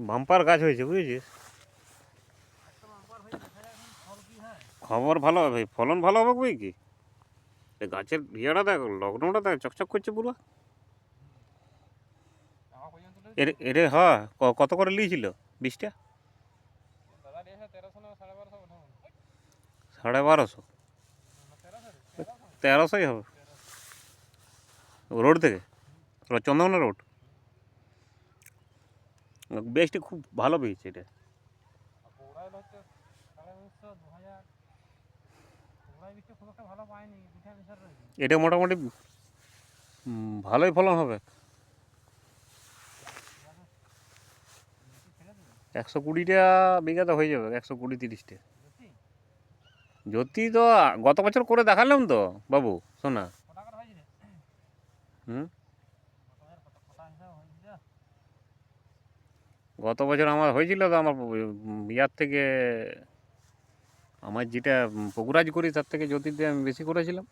Bumper গাছ হয়েছে, বুঝেছিস? খবর ভালো হবে, ফলন ভালো হবে বই কি? গাছের ইয়েটা দেখ, লগ্নটা দেখ, চকচক করছে পুরো। এর ক- কত করে নিয়েছিল বীজটা? সাড়ে বারোশো। তেরোশোই হবে। রোড থেকে? চন্দ্রকোনা রোড বেশটি খুব ভালো বীজ এটা পৌড়াইল হচ্ছে সাড়ে উনিশশো দু হাজার পৌড়াই বৃষ্টি খুব একটা ভালো খুব ভালো মিশার রয়েছে। এটা মোটামুটি ভালোই ফলন হবে। একশো কুড়িটা বিঘাতে হয়ে যাবে একশো কুড়ি তিরিশটা। জ্যোতি? তো গত বছর করে দেখালাম তো বাবু শোনা হুম কত হাজার কত কটা হিসাব হয়েছে গত বছর আমার হয়েছিল তো আমার ইয়ার থেকে আমার যেটা পুকুরাজ করি, তার থেকে জ্যোতিতে আমি বেশি করেছিলাম।